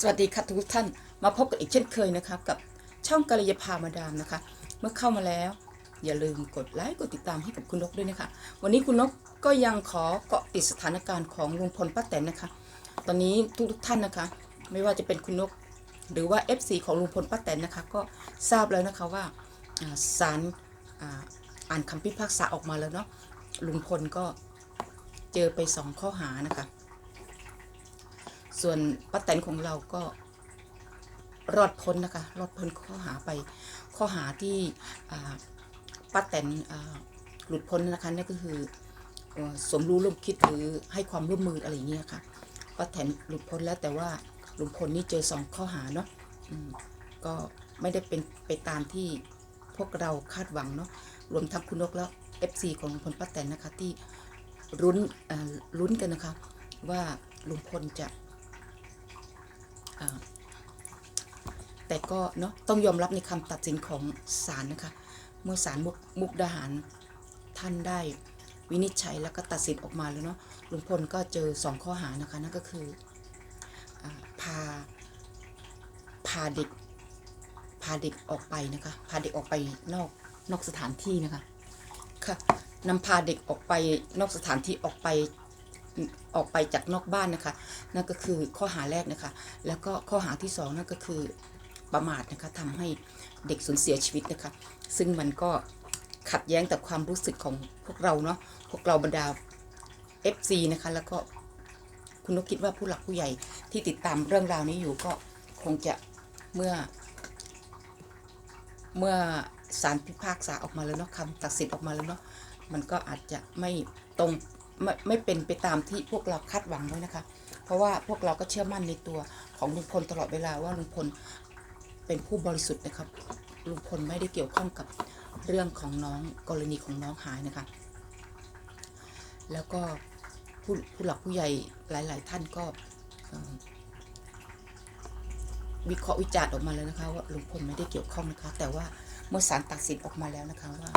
สวัสดีค่ะทุกท่านมาพบกันอีกเช่นเคยนะคะกับช่องกัลยาภามาดามนะคะ เมื่อเข้ามาแล้ว อย่าลืมกดไลค์กดติดตามให้กับคุณนกด้วยนะคะ วันนี้คุณนกก็ยังขอเกาะติดสถานการณ์ของลุงพลป้าแตนนะคะ ตอนนี้ทุกๆท่านนะคะ ไม่ว่าจะเป็นคุณนก หรือว่า FC ของลุงพลป้าแตนนะคะ ก็ทราบแล้วนะคะว่าอ่าศาลอ่าอ่านคำพิพากษาออกมาแล้วเนาะลุงพลก็เจอไปสองข้อหานะคะ ส่วนป้าแตนของเราก็รอดพ้นนะคะ รอดพ้นข้อหาไป ข้อหาที่ป้าแตนหลุดพ้นนะคะนั่นก็คืออสมรู้ร่วมคิดหรือให้ความร่วมมืออะไรอย่างเงี้ยค่ะป้าแตนหลุดพ้นแล้วแต่ว่าลุงพลนี่เจอสองข้อหาเนาะก็ไม่ได้เป็นไปตามที่พวกเราคาดหวังเนาะรวมทั้งคุณนกแล้ว FC ของลุงพลป้าแตนนะคะที่รุ้นอ่าลุ้นกันนะคะ ว่าลุงพลจะ แต่ก็เนาะต้องยอมรับในคำตัดสินของศาลนะคะ เมื่อศาลมุกมุกดาหารท่านได้วินิจฉัยแล้วก็ตัดสินออกมาแล้วเนาะลุงพลก็เจอสองข้อหานะคะนั่นก็คืออพาพาเด็กพาเด็กออกไปนะคะพาเด็กออกไปนอกนอกสถานที่นะคะค่ะนำพาเด็กออกไปนอกสถานที่ออกไป ออกไปจากนอกบ้านนะคะ นั่นก็คือข้อหาแรกนะคะ แล้วก็ข้อหาที่สองนั่นก็คือประมาทนะคะทำให้เด็กสูญเสียชีวิตนะคะ ซึ่งมันก็ขัดแย้งต่อความรู้สึกของพวกเราเนาะพวกเราบรรดา FC นะคะ แล้วก็คุณนกคิดว่าผู้หลักผู้ใหญ่ที่ติดตามเรื่องราวนี้อยู่ก็คงจะเมื่อ เมื่อศาลพิพากษาออกมาแล้วเนาะคำตัดสินออกมาแล้วเนาะมันก็อาจจะไม่ตรง ไม่ไม่เป็นไปตามที่พวกเราคาดหวังไว้นะคะ เพราะว่าพวกเราก็เชื่อมั่นในตัวของลุงพลตลอดเวลาว่าลุงพลเป็นผู้บริสุทธิ์นะครับลุงพลไม่ได้เกี่ยวข้องกับเรื่องของน้องกรณีของน้องหายนะคะ แล้วก็ผู้ผู้หลักผู้ใหญ่หลาย ๆ ท่านก็วิเคราะห์วิจารณ์ออกมาแล้วนะคะว่าลุงพลไม่ได้เกี่ยวข้องนะคะ แต่ว่าเมื่อศาลตัดสินออกมาแล้วนะคะว่า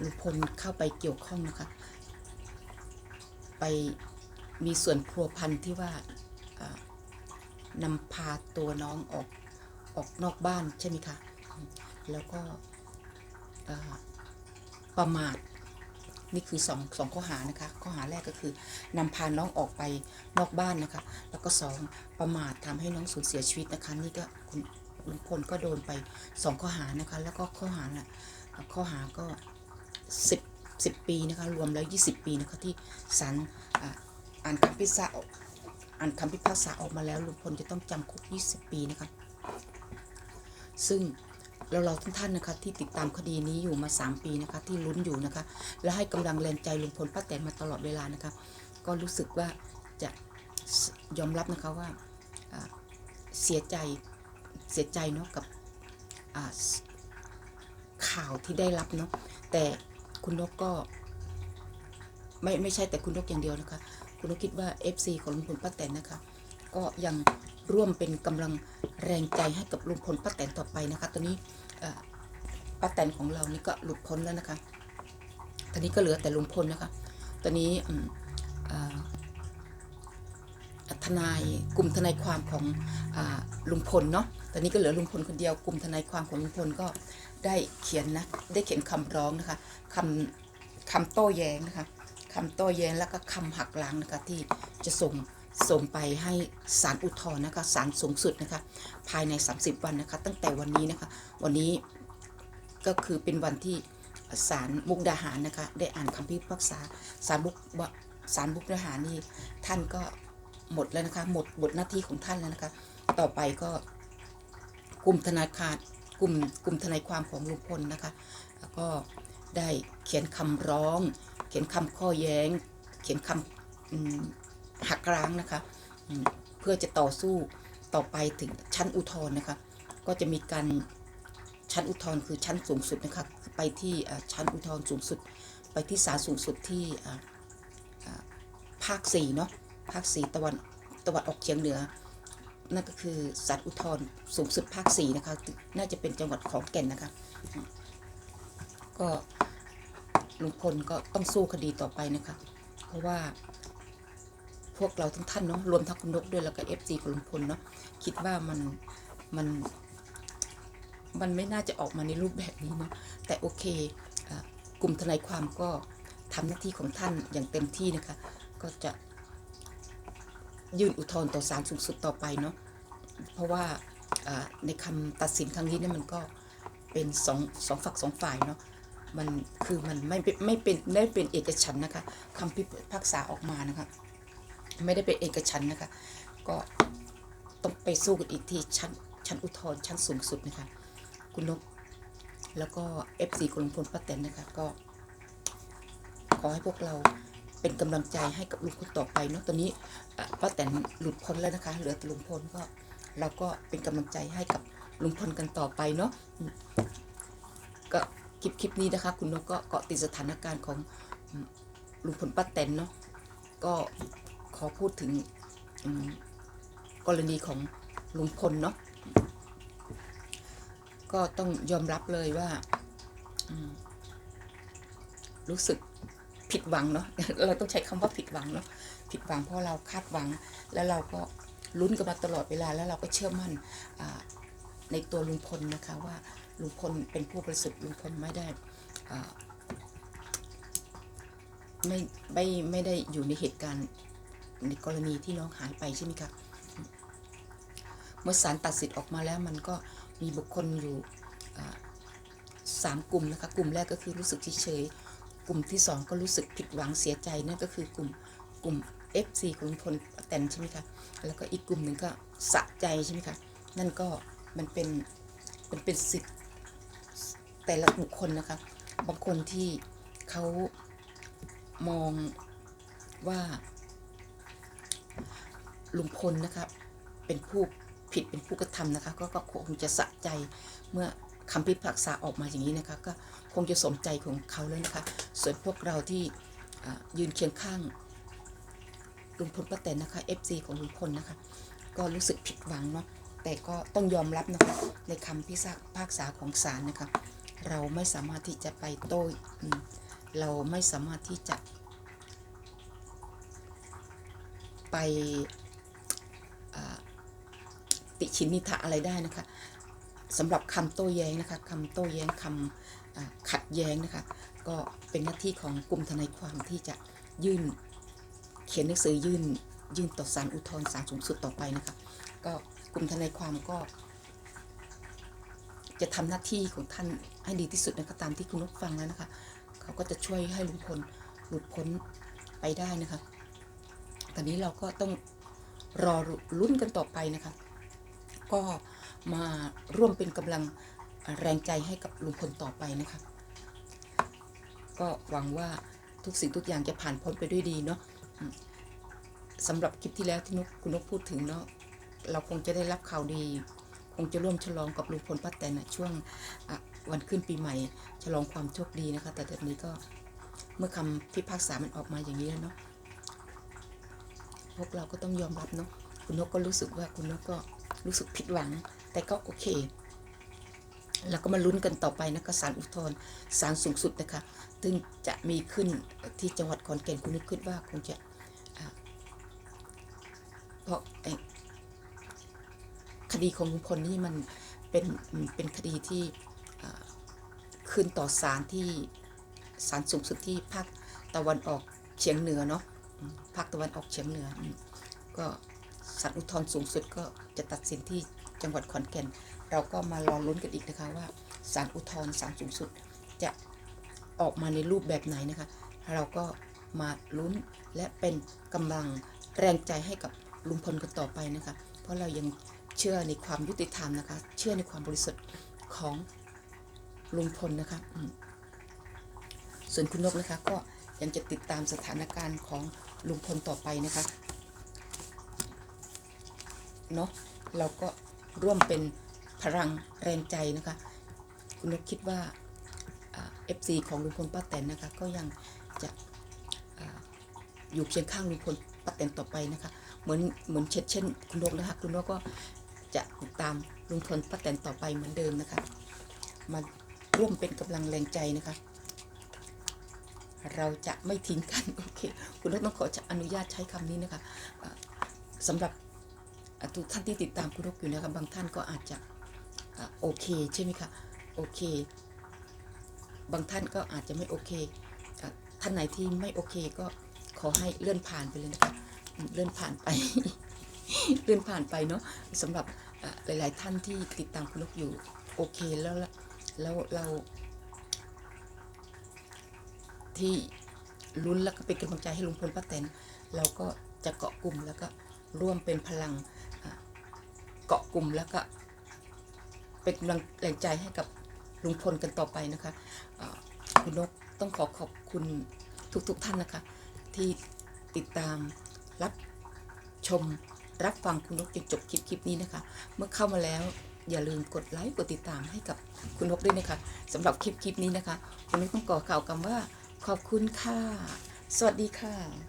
ลุงพลเข้าไปเกี่ยวข้องนะคะ ไปมีส่วนพัวพันที่ว่านำพาตัวน้องออกออกนอกบ้านใช่ไหมคะ แล้วก็ประมาทนี่คือสองสองข้อหานะคะ ข้อหาแรกก็คือนำพาน้องออกไปนอกบ้านนะคะ แล้วก็สองประมาททำให้น้องสูญเสียชีวิตนะคะ นี่ก็คุณลุงพลก็โดนไปสองข้อหานะคะ แล้วก็ข้อหาน่ะข้อหาก็ สิบสิบปีนะคะรวมแล้ว 20 ปีนะคะที่ศาลอ่านคำพิพากษาออกอ่านคำพิพากษาออกมาแล้วลุงพลจะต้องจำคุก 20 ปีนะคะซึ่งเราเราทุกท่านนะคะที่ติดตามคดีนี้อยู่มา 3 ปีนะคะที่ลุ้นอยู่นะคะและให้กำลังแรงใจลุงพลป้าแตนมาตลอดเวลานะคะก็รู้สึกว่าจะยอมรับนะคะว่าเสียใจเสียใจเนาะกับข่าวที่ได้รับเนาะแต่ คุณนกก็ ไม่ไม่ใช่แต่คุณนกอย่างเดียวนะคะ คุณนกคิดว่า FC ของลุงพลป้าแตนนะคะ ก็ยังร่วมเป็นกำลังแรงใจให้กับลุงพลป้าแตนต่อไปนะคะ ตอนนี้ป้าแตนของเรานี่ก็หลุดพ้นแล้วนะคะ ตอนนี้ก็เหลือแต่ลุงพลนะคะ ตอนนี้ นายกลุ่มทนายความของอลุงพลเนาะ ตอนนี้ก็เหลือลุงพลคนเดียว กลุ่มทนายความของลุงพลก็ได้เขียนนะ ได้เขียนคำร้องนะคะคำคำโต้แย้งนะคะคำโต้แย้งแล้วก็คำหักล้างนะคะที่จะส่งส่งไปให้ศาลอุทธรณ์นะคะศาลสูงสุดนะคะภายใน 30 วันนะคะ ตั้งแต่วันนี้นะคะ วันนี้ก็คือเป็นวันที่ศาลมุกดาหารนะคะ ได้อ่านคำพิพากษาศาลมุกศาลมุกดาหารนี่ท่านก็ หมดแล้วนะคะ หมดบทหน้าที่ของท่านแล้วนะคะ ต่อไปก็กลุ่มธนาคารกลุ่มกลุ่มทนายความของลุงพลนะคะ แล้วก็ได้เขียนคำร้อง เขียนคำข้อแย้ง เขียนคำหักล้างนะคะ เพื่อจะต่อสู้ต่อไปถึงชั้นอุทธรณ์นะคะ ก็จะมีการชั้นอุทธรณ์คือชั้นสูงสุดนะคะ ไปที่ชั้นอุทธรณ์สูงสุด ไปที่ศาลสูงสุดที่ภาคสี่เนาะ ภาคสี่ตะวันตะวันออกเฉียงเหนือ นั่นก็คือศาลอุทธรสูงสุดภาคสี่นะคะ น่าจะเป็นจังหวัดขอนแก่นนะคะ ก็ลุงพลก็ต้องสู้คดีต่อไปนะคะ เพราะว่าพวกเราทั้งท่านเนาะรวมทั้งคุณนกด้วยแล้วก็เอฟซีของลุงพลเนาะคิดว่ามันมันมันไม่น่าจะออกมาในรูปแบบนี้เนาะแต่โอเคกลุ่มทนายความก็ทำหน้าที่ของท่านอย่างเต็มที่นะคะ ก็จะ ยื่นอุทธรณ์ต่อศาลสูงสุดต่อไปเนาะเพราะว่าในคำตัดสินครั้งนี้เนี่ยมันก็เป็นสองสองฝักสองฝ่ายเนาะมันคือมันไม่ไม่เป็นไม่เป็นเอกฉันนะคะคำพิพากษาออกมานะคะไม่ได้เป็นเอกฉันนะคะ ก็ต้องไปสู้กันอีกที่ชั้นชั้นอุทธรณ์ชั้นสูงสุดนะคะคุณนกแล้วก็ FC คุณลุงพลป้าแตนนะคะก็ขอให้พวกเรา เป็นกำลังใจให้กับลุงพลต่อไปเนาะตอนนี้ป้าแตนหลุดพ้นแล้วนะคะ เหลือแต่ลุงพลก็เราก็เป็นกำลังใจให้กับลุงพลกันต่อไปเนาะก็คลิปคลิปนี้นะคะ คุณนกก็เกาะติดสถานการณ์ของลุงพลป้าแตนเนาะก็ขอพูดถึงกรณีของลุงพลเนาะก็ต้องยอมรับเลยว่า รู้สึก ผิดหวังเนาะเราต้องใช้คำว่าผิดหวังเนาะผิดหวังเพราะเราคาดหวัง แล้วเราก็ลุ้นกันมาตลอดเวลาแล้วเราก็เชื่อมั่นในตัวลุงพลนะคะว่าลุงพลเป็นผู้บริสุทธิ์ลุงพลไม่ได้ไม่ไม่ไม่ได้อยู่ในเหตุการณ์ในกรณีที่น้องหายไปใช่ไหมคะเมื่อศาลตัดสินออกมาแล้วมันก็มีบุคคลอยู่สามกลุ่มนะคะกลุ่มแรกก็คือรู้สึกเฉย กลุ่มที่สองก็รู้สึกผิดหวังเสียใจนั่นก็คือกลุ่มกลุ่ม FC กลุ่มพลแตนใช่ไหมคะแล้วก็อีกกลุ่มหนึ่งก็สะใจใช่ไหมคะนั่นก็มันเป็นมันเป็นสิทธิ์แต่ละบุคคลนะคะบางคนที่เขามองว่าลุงพลนะคะเป็นผู้ผิดเป็นผู้กระทำนะคะก็คงจะสะใจเมื่อ คำพิพากษาออกมาอย่างนี้นะคะ ก็คงจะสมใจของเขาแล้วนะคะ ส่วนพวกเราที่ยืนเคียงข้างลุงพลป้าแตนนะคะ FC ของลุงพลนะคะ ก็รู้สึกผิดหวังเนาะแต่ก็ต้องยอมรับนะคะในคำพิพากษาของศาลนะคะ เราไม่สามารถที่จะไปโต้เราไม่สามารถที่จะ ไปติชินนิทะอะไรได้นะคะ สำหรับคำโต้แย้งนะคะคำโต้แย้งคำอ่าขัดแย้งนะคะก็เป็นหน้าที่ของกลุ่มทนายความที่จะยื่น เขียนหนังสือยื่น ยื่นต่อศาลอุทธรณ์ศาลสูงสุดต่อไปนะคะก็กลุ่มทนายความก็ จะทำหน้าที่ของท่านให้ดีที่สุดนะคะตามที่คุณนกฟังแล้วนะคะ เขาก็จะช่วยให้ลุงพลหลุดพ้นไปได้นะคะ ตอนนี้เราก็ต้องรอลุ้นกันต่อไปนะคะ ก็ มาร่วมเป็นกำลังแรงใจให้กับลุงพลต่อไปนะคะก็หวังว่าทุกสิ่งทุกอย่างจะผ่านพ้นไปด้วยดีเนาะสำหรับคลิปที่แล้วที่นกคุณนกพูดถึงเนาะเราคงจะได้รับข่าวดี คงจะร่วมฉลองกับลุงพลป้าแตนนะช่วงวันขึ้นปีใหม่ ฉลองความโชคดีนะคะ แต่ตอนนี้ก็เมื่อคำพิพากษามันออกมาอย่างนี้แล้วเนาะพวกเราก็ต้องยอมรับเนาะคุณนกก็รู้สึกว่าคุณนกก็รู้สึกผิดหวัง แต่ก็โอเค แล้วก็มาลุ้นกันต่อไปนะก็ศาลอุทธรณ์ศาลสูงสุดนะคะซึ่งจะมีขึ้นที่จังหวัดขอนแก่นคุณนึกคิดว่าคงจะเพราะคดีของลุงพลนี่มันเป็นเป็นคดีที่ขึ้นต่อศาลที่ศาลสูงสุดที่ภาคตะวันออกเฉียงเหนือเนาะภาคตะวันออกเฉียงเหนือ ก็ศาลอุทธรณ์สูงสุดก็จะตัดสินที่ จังหวัดขอนแก่น เราก็มารอลุ้นกันอีกนะคะว่าศาลอุทธรณ์ศาลสูงสุด จะออกมาในรูปแบบไหนนะคะ เราก็มาลุ้นและเป็นกำลังแรงใจให้กับลุงพลกันต่อไปนะคะ เพราะเรายังเชื่อในความยุติธรรมนะคะ เชื่อในความบริสุทธิ์ของลุงพลนะคะส่วนคุณนกนะคะก็ยังจะติดตามสถานการณ์ของลุงพลต่อไปนะคะเนาะเราก็ ร่วมเป็นพลังแรงใจนะคะ คุณนกคิดว่าเอฟซีของลุงพลป้าแตนนะคะ ก็ยังจะออยู่เคียงข้างลุงพลป้าแตนต่อไปนะคะ เหมือนเหมือนเช่นเช่นคุณนกนะคะคุณนกก็จะติดตามลุงพลป้าแตนต่อไปเหมือนเดิมนะคะ มาร่วมเป็นกำลังแรงใจนะคะ เราจะไม่ทิ้งกันโอเค คุณนกต้องขออนุญาตใช้คำนี้นะคะเอ่อสำหรับ ทุกท่านที่ติดตามคุณนกอยู่นะคะบางท่านก็อาจจะโอเคใช่ไหมคะโอเค บางท่านก็อาจจะไม่โอเคท่านไหนที่ไม่โอเคก็ขอให้เลื่อนผ่านไปเลยนะคะเลื่อนผ่านไป เลื่อนผ่านไปเนาะสำหรับหลาย ๆ ท่านที่ติดตามคุณนกอยู่โอเคแล้วแล้วเรา ที่ลุ้นแล้วก็เป็นกำลังใจให้ลุงพลป้าแตนเราก็จะเกาะกลุ่มแล้วก็ร่วมเป็นพลัง เกาะกลุ่มแล้วก็เป็นกำลังแรงใจให้กับลุงพลกันต่อไปนะคะะคุณนกต้องขอขอบคุณทุกๆทท่านนะคะ ที่ติดตามรับชมรับฟังคุณนกจนจบคลิปคลิปนี้นะคะ เมื่อเข้ามาแล้วอย่าลืมกดไลค์กดติดตามให้กับคุณนกด้วยนะคะสำหรับคลิปคลิปนี้นะคะคุณนกต้องก่อกล่าวคำว่าขอบคุณค่ะ สวัสดีค่ะ